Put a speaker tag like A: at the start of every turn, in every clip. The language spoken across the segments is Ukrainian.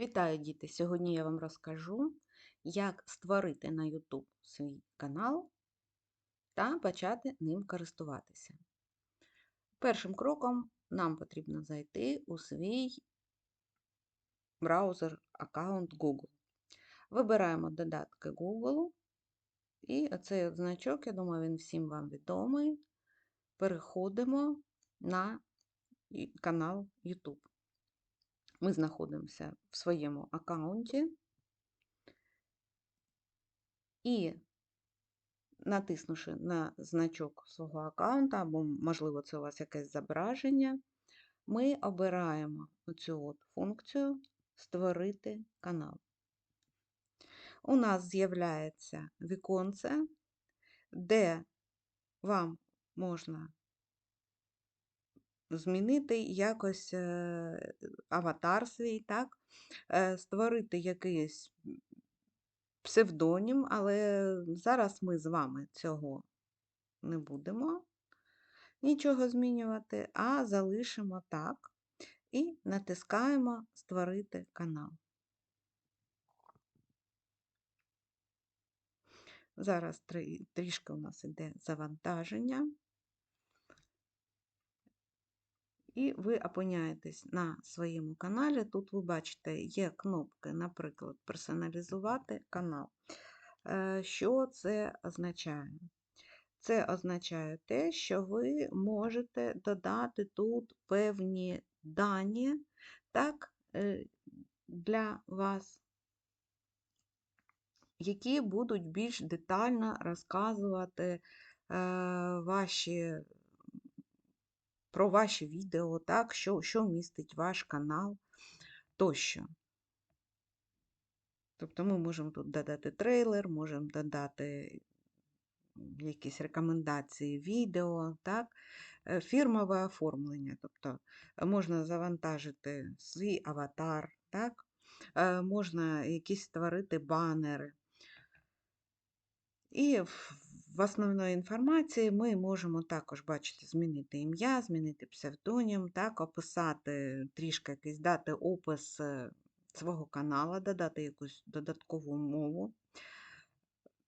A: Вітаю, діти! Сьогодні я вам розкажу, як створити на YouTube свій канал та почати ним користуватися. Першим кроком нам потрібно зайти у свій браузер аккаунт Google. Вибираємо додатки Google, і оцей значок, я думаю, він всім вам відомий. Переходимо на канал YouTube. Ми знаходимося в своєму аккаунті і, натиснувши на значок свого аккаунта, або, можливо, це у вас якесь зображення, ми обираємо оцю функцію Створити канал. У нас з'являється віконце, де вам можна змінити якось е, аватар свій, так? Е, створити якийсь псевдонім, але зараз ми з вами цього не будемо нічого змінювати, а залишимо так і натискаємо Створити канал. Зараз трішки у нас йде завантаження. І ви опиняєтесь на своєму каналі. Тут ви бачите, є кнопки, наприклад, персоналізувати канал. Е, що це означає? Це означає те, що ви можете додати тут певні дані так, е, для вас, які будуть більш детально розказувати е, ваші про ваші відео, так, що що містить ваш канал тощо. Тобто ми можемо тут додати трейлер, можемо додати якісь рекомендації відео, так, е, фірмове оформлення. Тобто можна завантажити свій аватар, так, е, можна якісь створити банери. І в основної інформації ми можемо також бачити, змінити ім'я, змінити псевдонім, так, описати трішки якийсь дати опис е, свого каналу, додати якусь додаткову мову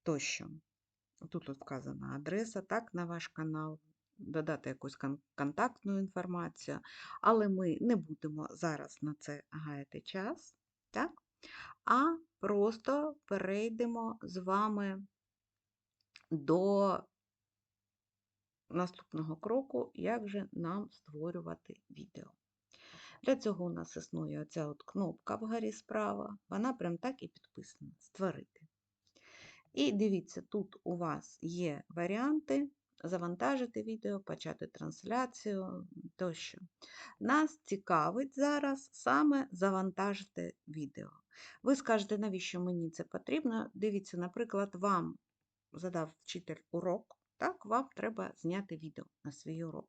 A: тощо. Тут от вказана адреса так, на ваш канал, додати якусь контактну інформацію, але ми не будемо зараз на це гаяти час, так? а просто перейдемо з вами до наступного кроку, як же нам створювати відео. Для цього у нас існує оця от кнопка вгорі справа, вона прям так і підписана Створити. І дивіться, тут у вас є варіанти завантажити відео, почати трансляцію тощо. Нас цікавить зараз саме завантажити відео. Ви скажете, навіщо мені це потрібно? Дивіться, наприклад, вам задав вчитель урок, так, вам треба зняти відео на свій урок.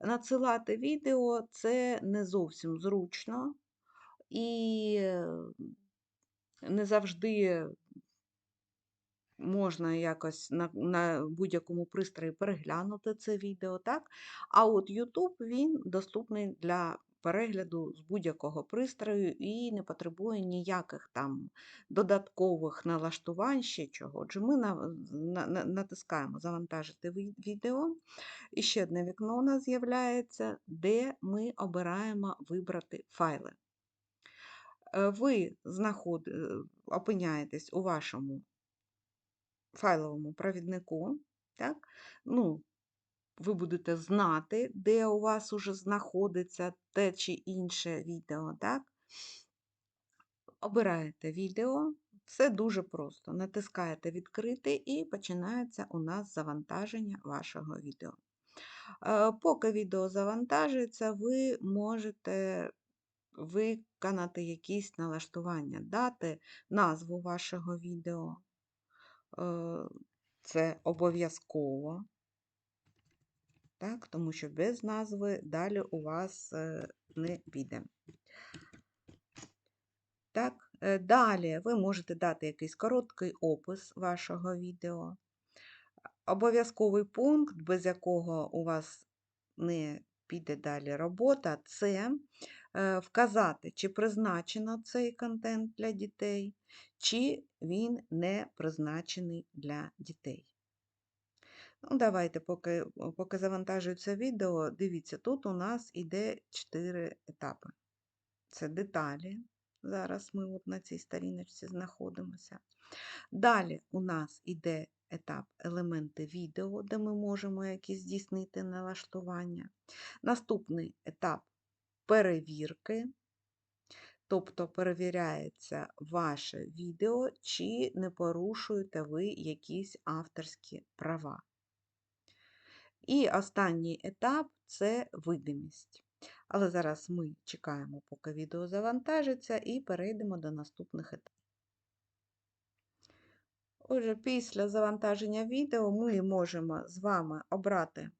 A: Надсилати відео це не зовсім зручно і не завжди можна якось на на будь-якому пристрої переглянути це відео. так? А от YouTube він доступний для перегляду з будь-якого пристрою і не потребує ніяких там додаткових налаштувань ще чого. Отже, ми натискаємо Завантажити відео. І ще одне вікно у нас з'являється, де ми обираємо вибрати файли. Е, ви знаход... Е, опиняєтесь у вашому файловому провіднику. Так? Ну, ви будете знати, де у вас уже знаходиться те чи інше відео. так? Обираєте відео, все дуже просто. Натискаєте відкрити і починається у нас завантаження вашого відео. Е, поки відео завантажується, ви можете виконати якісь налаштування, дати назву вашого відео. Е, це обов'язково так? тому що без назви далі у вас е, не піде. Так, е, Далі ви можете дати якийсь короткий опис вашого відео. Обов'язковий пункт, без якого у вас не піде далі робота, це е, вказати, чи призначено цей контент для дітей, чи він не призначений для дітей. Ну, Давайте, поки, поки завантажується відео, дивіться, тут у нас іде 4 етапи. Це деталі. Зараз ми от на цій сторіночці знаходимося. Далі у нас іде етап елементи відео, де ми можемо якісь здійснити налаштування. Наступний етап перевірки, тобто перевіряється ваше відео, чи не порушуєте ви якісь авторські права. І останній етап це видимість. Але зараз ми чекаємо, поки відео завантажиться, і перейдемо до наступних етапів. Отже, після завантаження відео ми можемо з вами обрати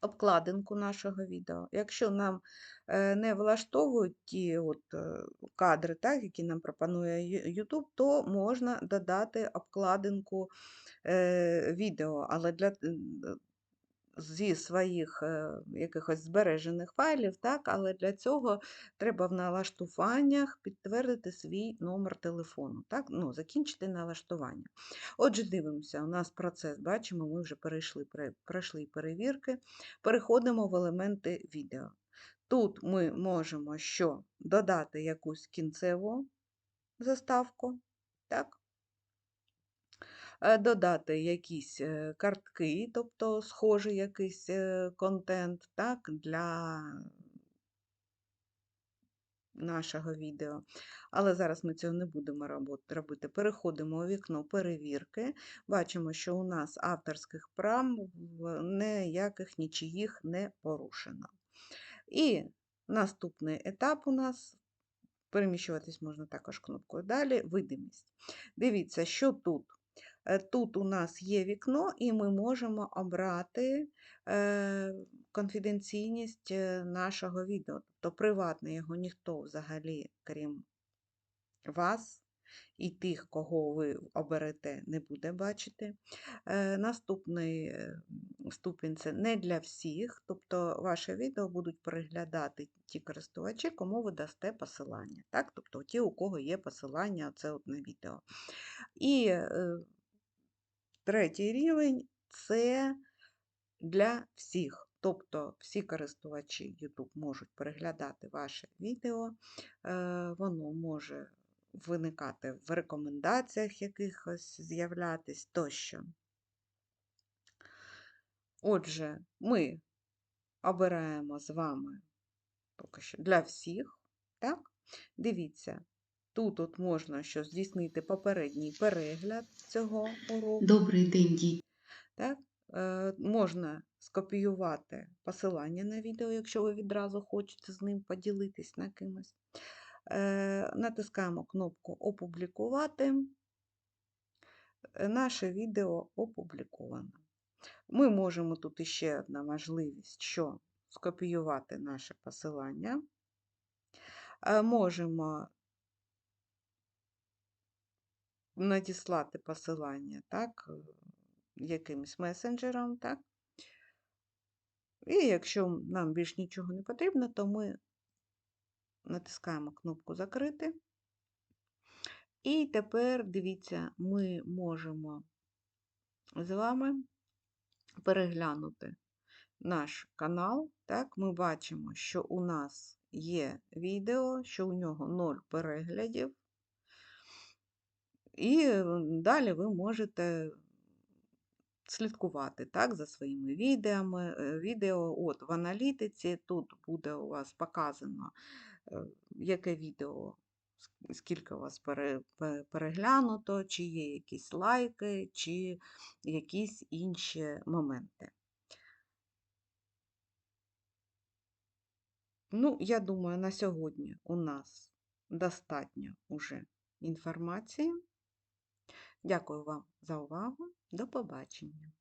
A: обкладинку нашого відео. Якщо нам е, не влаштовують ті от е, кадри, так, які нам пропонує YouTube, то можна додати обкладинку е, відео. Але для зі своїх е, якихось збережених файлів, так, але для цього треба в налаштуваннях підтвердити свій номер телефону, так, ну, закінчити налаштування. Отже, дивимося, у нас процес, бачимо, ми вже перейшли, пройшли перевірки, переходимо в елементи відео. Тут ми можемо що додати якусь кінцеву заставку, так, додати якісь е, картки, тобто схожий якийсь е, контент так, для нашого відео. Але зараз ми цього не будемо робити. Переходимо у вікно перевірки. Бачимо, що у нас авторських прав ніяких нічиїх не порушено. І наступний етап у нас. Переміщуватись можна також кнопкою далі, видимість. Дивіться, що тут Е, тут у нас є вікно, і ми можемо обрати е, конфіденційність е, нашого відео. Тобто приватне його ніхто взагалі, крім вас. І тих, кого ви оберете, не буде бачити. Наступний ступінь це не для всіх, тобто ваше відео будуть переглядати ті користувачі, кому ви дасте посилання. Так? Тобто ті, у кого є посилання це от на відео. І Третій рівень це для всіх. Тобто всі користувачі YouTube можуть переглядати ваше відео, е, воно може виникати в рекомендаціях якихось з'являтись тощо. Отже, ми обираємо з вами поки що для всіх. так? Дивіться, Тут от можна що здійснити попередній перегляд цього уроку.
B: Добрий день, діти.
A: Так? Е, Можна скопіювати посилання на відео, якщо ви відразу хочете з ним поділитись на кимось. Е, Натискаємо кнопку Опублікувати. Е, наше відео опубліковано. Ми можемо тут іще одна можливість, що скопіювати наше посилання. Е, можемо надіслати посилання, так, якимось месенджером, так. І якщо нам більш нічого не потрібно, то ми натискаємо кнопку Закрити. І тепер, дивіться, ми можемо з вами переглянути наш канал. Так, Ми бачимо, що у нас є відео, що у нього 0 переглядів. І далі ви можете слідкувати так, за своїми відеоми, е, відео. От В аналітиці тут буде у вас показано, яке відео, скільки у вас переглянуто, чи є якісь лайки, чи якісь інші моменти. Ну, я думаю, на сьогодні у нас достатньо уже інформації. Дякую вам за увагу. До побачення!